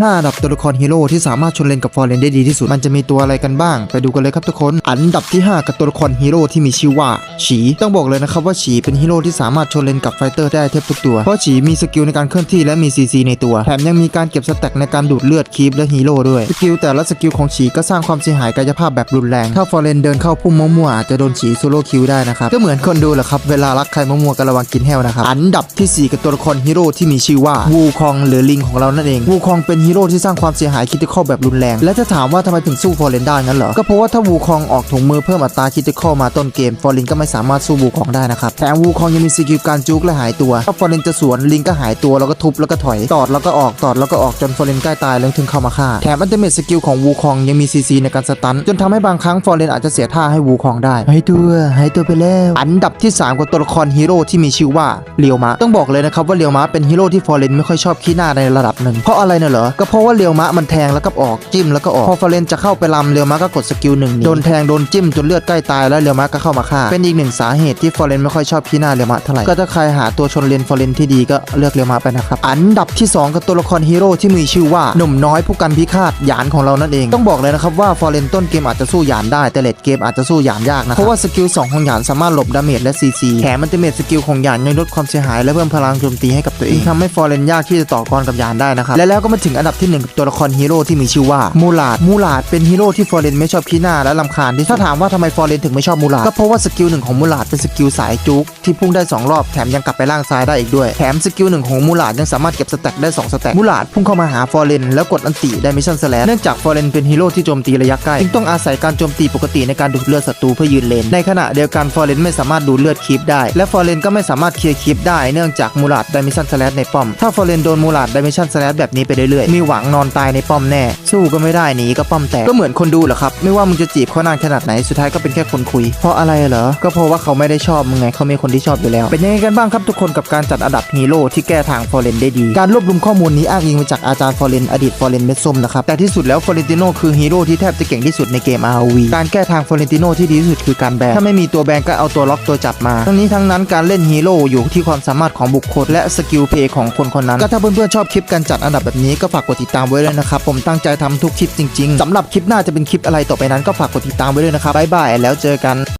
5อันดับตัวละครฮีโร่ที่สามารถชนเลนกับฟอร์เรนได้ดีที่สุด มันจะมีตัวอะไรกันบ้าง ไปดูกันเลยครับทุกคน อันดับที่ 5 กับตัวละครฮีโร่ที่มีชื่อว่าฉีต้องบอกเลยนะครับว่าฉีเป็นฮีโร่ที่สามารถชนเลนกับไฟเตอร์ได้แทบทุกตัว เพราะฉีมีสกิลในการเคลื่อนที่และมีซีซีในตัว แถมยังมีการเก็บสแต็กในการดูดเลือดคีปและฮีโร่ด้วย สกิลแต่ละสกิลของฉีก็สร้างความเสียหายกายภาพแบบรุนแรง ถ้าฟอร์เรนเดินเข้าพุ่มมั่วๆอาจจะโดนฉีโซโล่คิวได้นะครับ ก็เหมือนคนดูแหละครับ เวลารักใครมั่วๆก็ระวังกินแห้วนะครับ อันดับที่ 4 กับตัวละครฮีโร่ที่มีชื่อว่าวูคองหรือลิงของเรานั่นเองวูคองเป็นฮีโร่ที่สร้างความเสียหายคิติคอลแบบรุนแรง และจะถามว่าทำไมถึงสู้ฟอร์เรนได้งั้นเหรอ ก็เพราะว่าถ้าวูคองออกถุงมือเพิ่มอัตราคิติคอลมาต้นเกมฟอร์เรนก็ไม่สามารถสู้วูคองได้นะครับแถมวูคองยังมีสกิลการจุกและหายตัวถ้าฟอร์เรนจะสวนลิงก็หายตัวแล้วก็ทุบแล้วก็ถอยตอดแล้วก็ออกตอดแล้วก็ออกจนฟอร์เรนใกล้ตายแล้วถึงเข้ามาฆ่าแถมอัลติเมทสกิลของวูคองยังมีซีซีในการสตันจนทำให้บางครั้งฟอร์เรนอาจจะเสียท่าให้วูคองได้หายตัวหายตัวไปแล้วอันดับที่3กับตัวละครฮีโร่ที่มีชื่อว่าเลียวมะต้องบอกเลยนะครับว่าเลียวมะเป็นฮีโร่ที่ฟอร์เรนไม่ค่อยชอบขี้หน้าในระดับหนึ่งเพราะอะไรเน่ะเหรอก็เพราะว่าเลียวมะมันแทงแล้วก็ออกจิ้มแล้วก็ออกพอฟอร์เรนจะเข้าไปลำเลียวมะก็กดสกิลหนึ่งหนีโดนแทงโดนจิ้มจนเลือดใกล้ตายแล้วเลียวมะก็เข้ามาฆ่าเป็นอีกหนึ่งสาเหตุที่ฟอร์เรนไม่ค่อยชอบขี้หน้าเลียวมะเท่าไหร่ก็ถ้าใครหาตัวชนเลนฟอร์เรนที่ดีก็เลือกเลียวมะไปนะครับอันดับที่สองกับตัวละครฮีโร่ที่มีชื่อว่าหนุ่มน้อยผู้กันพิฆาตหยานของเรานั่นเองต้องบอกเลยนะครับว่าฟอร์เรนต้นเกมอาจจะสู้หยานได้แต่เลดเกมอาจจะสู้หยานยากนะครับเพราะว่าสกิล2ของหยานสามารถหลบดาเมจและซีซีแถมมันจะเมจสกิลของหยานยังลดความเสียหายและเพิ่มพลังโจมตีให้กับตัวเองทำให้ฟอร์เรนยากที่จะต่อกรกับหยานได้นะครับและแล้วก็มาถึงอันดับที่หนึ่งกับตัวละครฮีโร่ที่มีชื่อว่ามูลาดมูลาดเป็นฮีโร่ที่ฟอร์เรนไม่ชอบขี้หน้าและลำคาญที่ถ้าถามว่าทำไมฟอร์เรนถึงไม่ชอบมูลาดก็เพราะว่าสกิลหนึ่งของมูลาดเป็นสกิลสายจุกที่พุ่งได้สองรอบแถมยังกลับไปล่างซ้ายได้อีกด้วยแถมสกิลหนึ่งของมูลาดยังสามารถเก็บสแต็กได้สองสแต็กมูลาดพุ่งเข้ามาหาฟอร์เรนแล้วกดอันติได้มิชชั่นสแลเนื่องจากฟอร์เรนเป็นฮีโร่ที่โจมตีระยะใกล้จึงต้องอาศัยการโจมตีปกติในการดูดเลือดศัตรูเพื่อยืนเลนในขณะเดียวกันฟอร์เรนไม่สามารถดูดเลือดคีปได้ และฟอร์เรนก็ไม่สามารถเคลียร์คีปได้เนื่องจากมูลาดไดมิชชั่นสแลในป้อมถ้าฟอร์เรนโดนมูลาดไดมิชชั่นสแลแบบนี้ไปเรื่อยๆมีหวังนอนตายในป้อมแน่ สู้ก็ไม่ได้หนีก็ป้อมแตกก็เหมือนคนดูแหละครับ ไม่ว่ามึงจะจีบเขานานขนาดไหนสุดท้ายก็เป็นแค่คนคุย เพราะอะไรเหรอ ก็เพราะว่าเขาไม่ได้ชอบมึงไงเขามีคนที่ชอบอยู่แล้ว เป็นยังไงกันบ้างครับทุกคนกับการจัดอันดับฮีโร่ที่แก้ทางฟอร์เรนได้ดี การรวบรวมข้อมูลนี้อ้างอิงมาจากอาจารย์ฟอร์เรนอดีตฟอร์เรนเมส้มนะครับ แต่ที่สุดแล้วฟอร์เรนติโนคือฮีโร่ที่แทบจะเก่งที่สุดในเกม ROV การแก้ทางฟอร์เรนติโนที่ดีที่สุดคือการแบนถ้าไม่มีตัวแบนก็เอาตัวล็อกตัวจับมา ทั้งนี้ทั้งนั้นการเล่นฮีโร่อยู่ที่ความสามารถของบุคคลและสกิลเพย์ของคนคนนั้นก็ถ้าเพื่อนๆชอบคลิปการจัดอันดับแบบนี้ก็ฝากกดติดตามไว้เลยนะครับ ผมตั้งใจทำทุกคลิปจริงๆสำหรับคลิปหน้าจะเป็นคลิปอะไรต่อไปนั้นก็ฝากกดติดตามไว้เลยนะครับบ๊ายบายแล้วเจอกัน